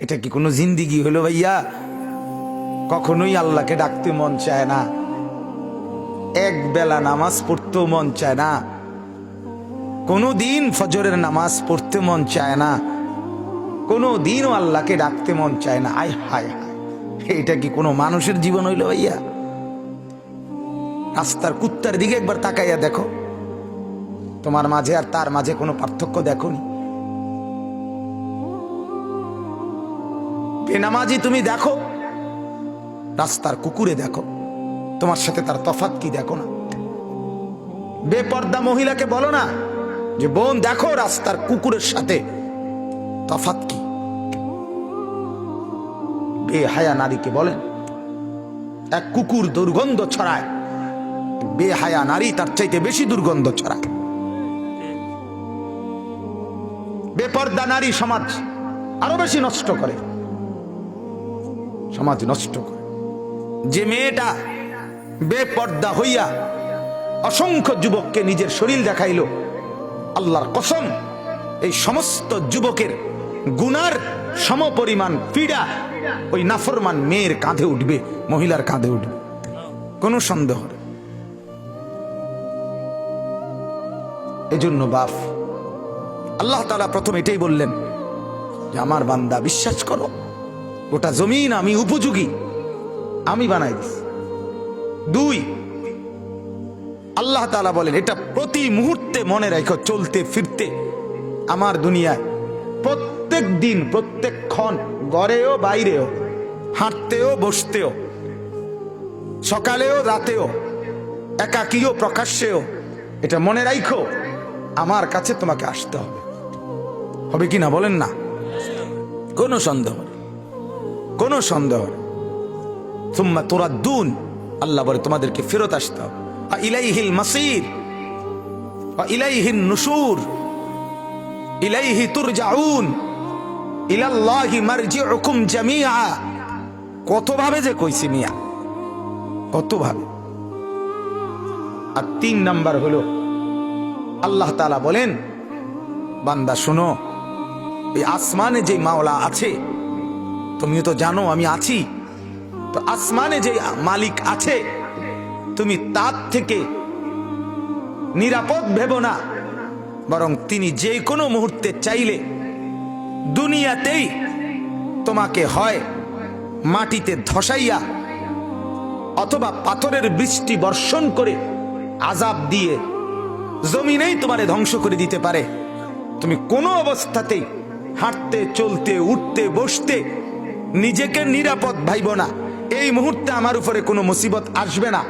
এটা কি কোনো জিন্দিগি হলো ভাইয়া? কখনোই আল্লাহকে ডাকতে মন চায় না। এক বেলা নামাজ পড়তেও মন চায় না। কোনো দিন ফজরের নামাজ পড়তে মন চায় না। কোনো দিনও আল্লাহকে ডাকতে মন চায় না। আয়, হায় হায়। এটা কি কোনো মানুষের জীবন হইল ভাইয়া? রাস্তার কুত্তার দিকে একবার তাকাইয়া দেখো। তোমার মাঝে আর তার মাঝে কোনো পার্থক্য দেখোনি বেনামাজি তুমি দেখো? রাস্তার কুকুরে দেখো। তোমার সাথে তার তফাত কি দেখো না? বেপর্দা মহিলাকে বলো না যে, বোন, দেখো রাস্তার কুকুরের সাথে তফাত কি? বেহায়া নারীকে বলেন, এক কুকুর দুর্গন্ধ ছড়ায়। বেহায়া নারী তার চাইতে বেশি দুর্গন্ধ ছড়ায়। বেপর্দা নারী সমাজ আরও বেশি নষ্ট করে। সমাজ নষ্ট করে। যে মেয়েটা বেপর্দা হইয়া অসংখ্য যুবককে নিজের শরীর দেখাইল, আল্লাহর কসম, এই সমস্ত যুবকের গুনার সমপরিমাণ পীড়া ওই নাফরমান মেয়ের কাঁধে উঠবে, মহিলার কাঁধে উঠবে। কোনো সন্দেহ এজন্য বাপ, আল্লাহ তালা প্রথম এটাই বললেন যে, আমার বান্দা, বিশ্বাস করো গোটা জমিন আমি উপযোগী। আমি বানাই দিস দুই, আল্লাহ তালা বলেন, এটা প্রতি মুহূর্তে মনে রাখো চলতে, ফিরতে। আমার দুনিয়ায় প্রত্যেক দিন, প্রত্যেক ক্ষণ, গড়েও, বাইরেও, হাঁটতেও, বসতেও, সকালেও, রাতেও, একাকীয়, প্রকাশ্যেও, এটা মনে রাখো আমার কাছে তোমাকে আসতে হবে। হবে কি না বলেন না? কোনো সন্দেহ কোনো সন্দেহ সুম্মা তোরা দুন আল্লাহ বলে, তোমাদেরকে ফেরত আসতে হবে। ইলাইহিল মাসির। ইলাইহিন নুসুর ইলাইহি তুরজাউন। ইলাল্লাহি মারজিউকুম জামিআ। কত ভাবে যে কইছি মিয়া? কত ভাবে আর তিন নাম্বার হলো, আল্লাহ তাআলা বলেন, বান্দা শোনো, এই আসমানে যে মাওলা আছে তুমিও তো জানো, আমি আছি। তো আসমানে যে মালিক আছে, তুমি তার থেকে নিরাপদ ভেব না। বরং তিনি যে কোনো মুহূর্তে চাইলে দুনিয়াতেই তোমাকে হয় মাটিতে ধসাইয়া অথবা পাথরের বৃষ্টি বর্ষণ করে আজাব দিয়ে জমিনেই তোমারে ধ্বংস করে দিতে পারে। তুমি কোনো অবস্থাতেই হাঁটতে, চলতে, উঠতে, বসতে নিজেকে নিরাপদ ভাইব না। এই মুহূর্তে আমার উপরে কোনো মুসিবত আসবে না।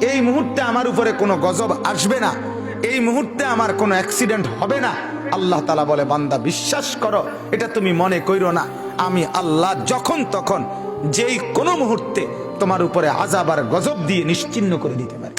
এই মুহূর্তে আমার উপরে কোনো গজব আসবে না। এই মুহূর্তে আমার কোনো অ্যাক্সিডেন্ট হবে না। আল্লাহ তালা বলে, বান্দা, বিশ্বাস করো, এটা তুমি মনে কইরো না। আমি আল্লাহ যখন তখন যেই কোনো মুহূর্তে তোমার উপরে আজাব আর গজব দিয়ে নিশ্চিন্ন করে দিতে পারে।